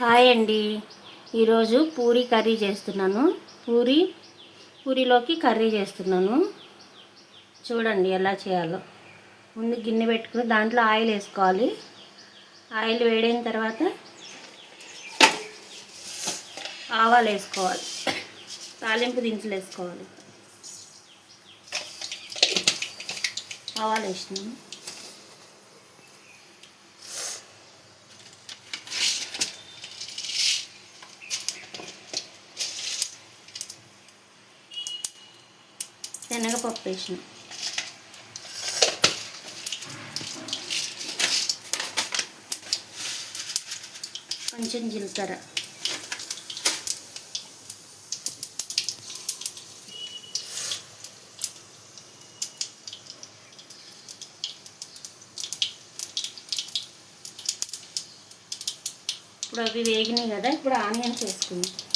Hi అండి. ఈరోజు puri curry చేస్తున్నాను. పూరి పూరిలోకి కర్రీ చేస్తున్నాను. చూడండి ఎలా చేయాలో. ముందు గిన్నె పెట్టుకుని దాంట్లో ఆయిల్ వేసుకోవాలి. ఆయిల్ వేడైన తర్వాత ఆవాలు వేసుకోవాలి. తాలింపు దినుసులు వేసుకోవాలి. ఆవాలు వేసినాము శనగపప్పు వేసిన. కొంచెం జీలకర్ర. ఇప్పుడు అవి వేగినాయి కదా ఇప్పుడు ఆనియన్స్ వేసుకుందాం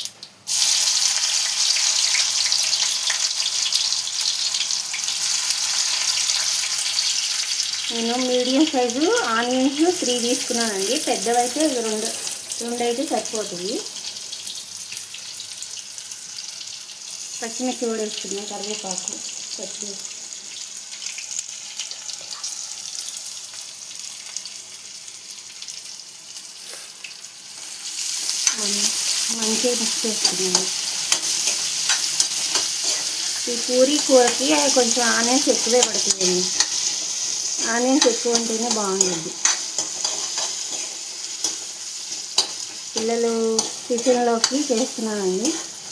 నేను మీడియం సైజు ఆనియన్స్ త్రీ తీసుకున్నానండి. పెద్దవైతే రెండు రెండు అయితే సరిపోతుంది పచ్చిమిర్చి కూడా వేసుకున్నాను కరివేపాకు పచ్చిమిర్చి మంచిగా మిక్స్ చేసుకున్నాను. ఈ పూరి కూరకి కొంచెం ఆనియన్స్ ఎక్కువే పడుతుందండి ఆనియన్స్ ఎక్కువ ఉంటేనే బాగుంటుంది. పిల్లలు టిఫిన్లోకి చేస్తున్నానండి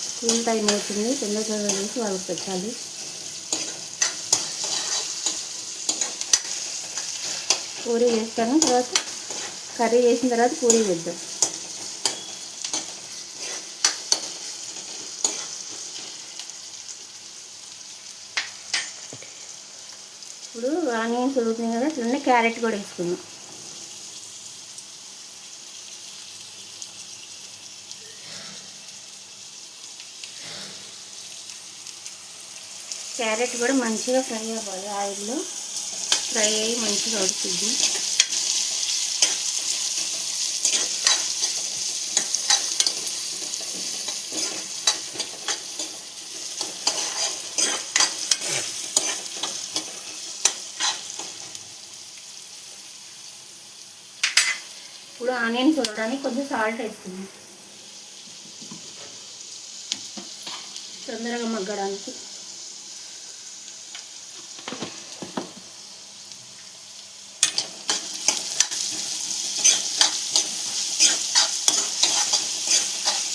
స్కూల్ టైం అవుతుంది. తొందర తొందర వాళ్ళకి పెట్టాలి. పూరి చేస్తాను. తర్వాత కర్రీ చేసిన తర్వాత పూరి వేద్దాం ఇప్పుడు ఆనియన్స్ ఉడుకుతున్నాయి కదా చూడండి క్యారెట్ కూడా వేసుకుందాం. క్యారెట్ కూడా మంచిగా ఫ్రై అవ్వాలి ఆయిల్లో ఫ్రై అయ్యి మంచిగా ఉడుతుంది ఇప్పుడు ఆనియన్స్ కొంచెం సాల్ట్ వేస్తున్నాం తొందరగా మగ్గడానికి.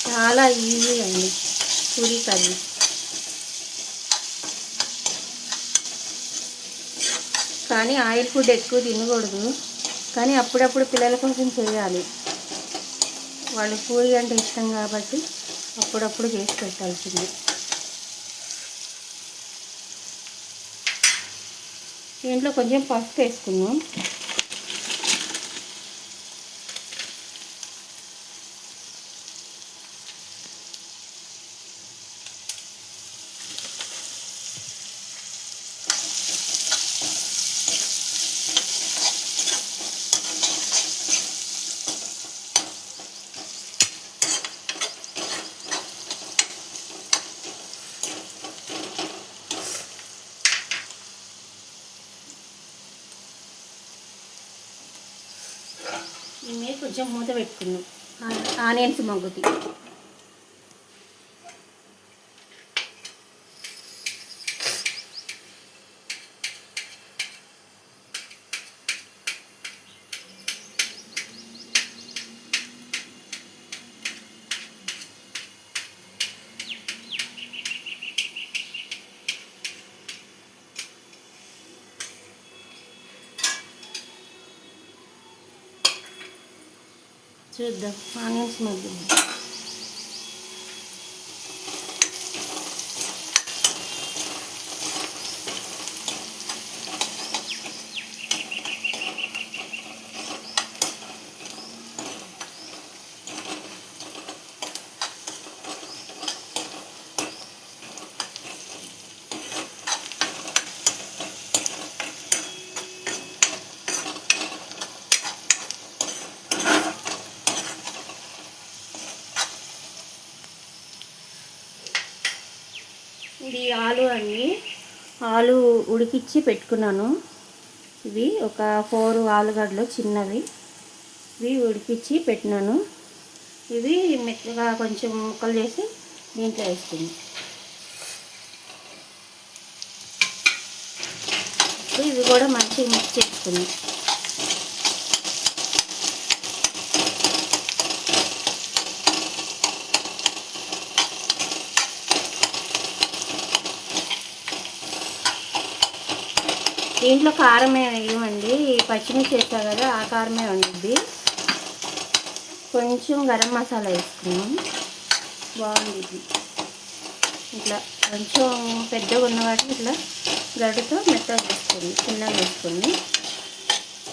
చాలా ఈజీ అండి పూరీ కర్రీ. కానీ ఆయిల్ ఫుడ్ ఎక్కువ తినకూడదు. కానీ అప్పుడప్పుడు పిల్లల కోసం చేయాలి. వాళ్ళు పూరి అంటే ఇష్టం కాబట్టి అప్పుడప్పుడు చేసి పెట్టాల్సింది. దీంట్లో కొంచెం పసుపు వేసుకున్నాం దీని మీద కొంచెం మూత పెట్టుకున్నాం ఆ- ఆనియన్స్ మగ్గుతి చూద్దాం ఆనియన్స్ మగ్గుంది ఉడికిచ్చి పెట్టుకున్నాను. ఇవి ఒక ఫోర్ ఆలుగడ్డలు చిన్నవి. ఇవి ఉడికిచ్చి పెట్టినాను. ఇవి మెత్తగా కొంచెం ముక్కలు చేసి దీంట్లో వేసుకుంది ఇవి కూడా మంచిగా మిక్స్ చేసుకుంది దీంట్లో కారమే వేయమండి పచ్చిమిర్చి వేస్తా కదా ఆ కారమే ఉండిద్ది కొంచెం గరం మసాలా వేసుకున్నాం బాగుంది. ఇట్లా కొంచెం పెద్దగా ఉన్న వాటిని ఇట్లా గడ్డతో మెత్తగా వేసుకోండి చిన్నగా వేసుకోండి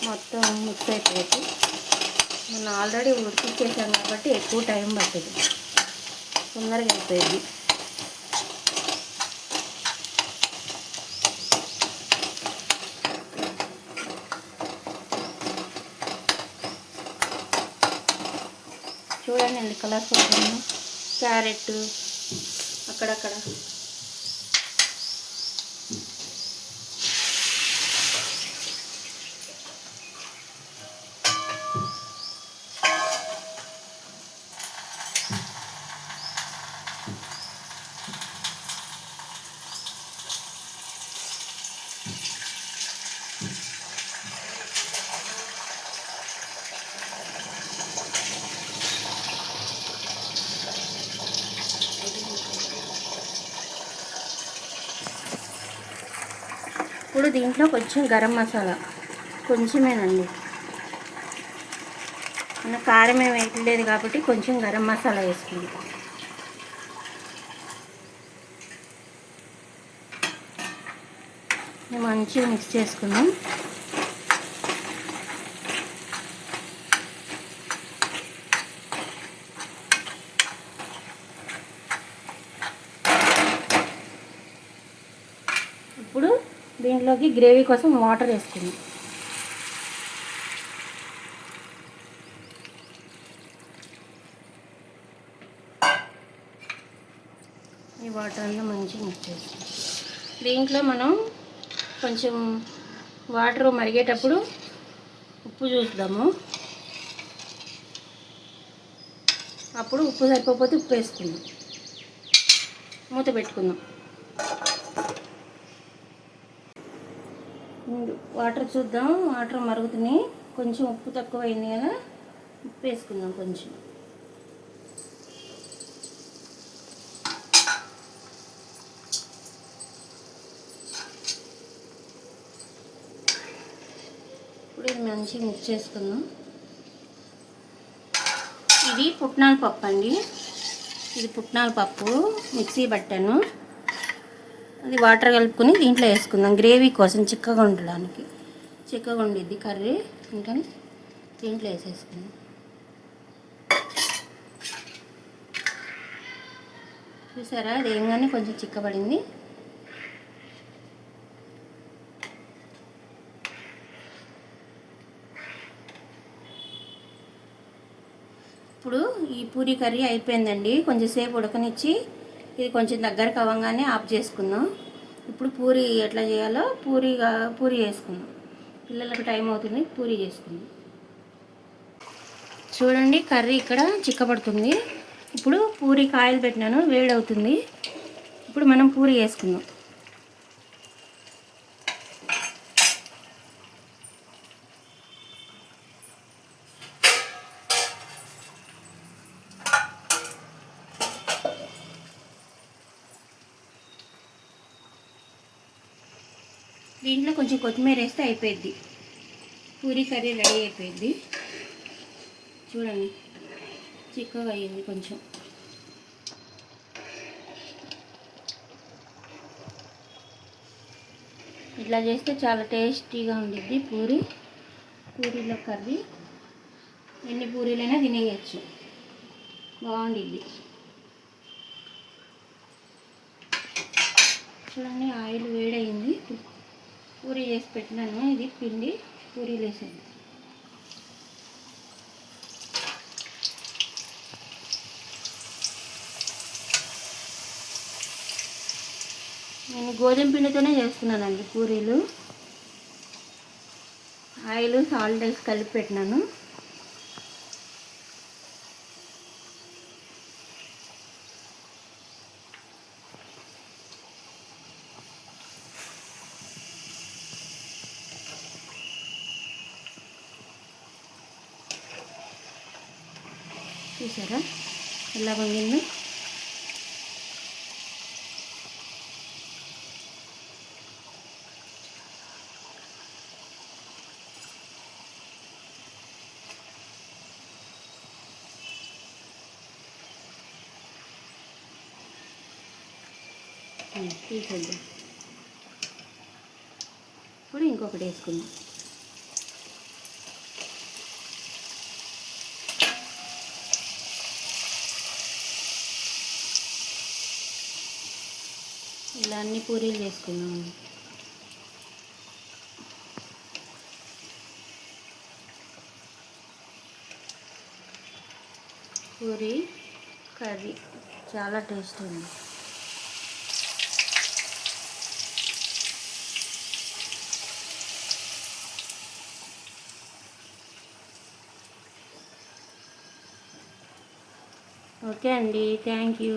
మొత్తం మిక్స్ అయిపోయి మనం ఆల్రెడీ ఉడికిచ్చేసాం కాబట్టి ఎక్కువ టైం పట్టదు. తొందరగా అయిపోయింది. చూడండి అండి క్యారెట్ అక్కడక్కడ. ఇప్పుడు దీంట్లో కొంచెం గరం మసాలా కొంచెమేనండి. మన కారం ఏమి వేయట్లేదు కాబట్టి కొంచెం గరం మసాలా వేసుకుంది. మంచిగా మిక్స్ చేసుకుందాం ఇప్పుడు అందులోకి గ్రేవీ కోసం వాటర్ వేసుకుందాం. ఈ వాటర్ అంతా మంచిగా మిక్స్ చేసుకుందాం దీంట్లో మనం కొంచెం వాటర్ మరిగేటప్పుడు ఉప్పు చూద్దాము అప్పుడు ఉప్పు సరిపోతే ఉప్పు వేసుకుందాం. మూత పెట్టుకుందాం. వాటర్ చూద్దాం. వాటర్ మరుగుతున్నాయి కొంచెం ఉప్పు తక్కువ అయింది కదా ఉప్పు వేసుకుందాం కొంచెం. ఇప్పుడు ఇది మంచిగా మిక్స్ చేసుకుందాం. ఇది పుట్నాల పప్పు అండి. ఇది పుట్నాల పప్పు మిక్సీ పట్టాను అది వాటర్ కలుపుకొని దీంట్లో వేసుకుందాం. గ్రేవీ కోసం చిక్కగా ఉండడానికి. చిక్కగా ఉండిద్ది కర్రీ. ఇంకా దీంట్లో వేసేసుకుందాం. చూసారా? అది ఏంగానే కొంచెం చిక్కబడింది. ఇప్పుడు ఈ పూరి కర్రీ అయిపోయిందండి. కొంచెం సేపు ఉడకనిచ్చి ఇది కొంచెం దగ్గరకు అవ్వగానే ఆఫ్ చేసుకుందాం. ఇప్పుడు పూరి ఎట్లా చేయాలో పూరిగా పూరి చేసుకుందాం. పిల్లలకు టైం అవుతుంది పూరి చేసుకుందాం. చూడండి కర్రీ ఇక్కడ చిక్కబడుతుంది. ఇప్పుడు పూరి కాయలు పెట్టినాను వేడవుతుంది. ఇప్పుడు మనం పూరి వేసుకుందాం దీంట్లో కొంచెం కొత్తిమీర వేస్తే అయిపోయింది పూరి కర్రీ రెడీ అయిపోయింది చూడండి చిక్కగా అయ్యింది కొంచెం. ఇట్లా చేస్తే చాలా టేస్టీగా ఉండిద్ది పూరి. పూరీలో కర్రీ. ఎన్ని పూరీలైనా తినేయచ్చు. బాగుండిద్ది. చూడండి ఆయిల్ వేడయింది. పూరి చేసి పెట్టినాను. ఇది పిండి పూరీలు వేసాను నేను గోధుమ పిండితోనే చేస్తున్నానండి పూరీలు. ఆయిల్ సాల్ట్ వేసి కలిపి పెట్టినాను. చూసారా? ఎలా పొంగిందో తీసేద్దాం. ఇప్పుడు ఇంకొకటి వేసుకుందాం. ఇలా అన్ని పూరీలు చేసుకున్నాం పూరి కర్రీ చాలా టేస్ట్ ఉంది. ఓకే అండి. Thank you.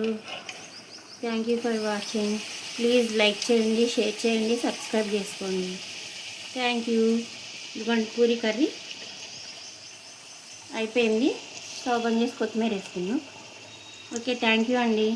Thank you for watching. Please like చేయండి షేర్ చేయండి సబ్స్క్రైబ్ చేసుకోండి. థ్యాంక్ యూ ఇదిగోండి పూరి కర్రీ. అయిపోయింది. స్టవ్ బంద్ చేసి కొత్తిమీర వేసుకున్నాం ఓకే థ్యాంక్ యూ అండి.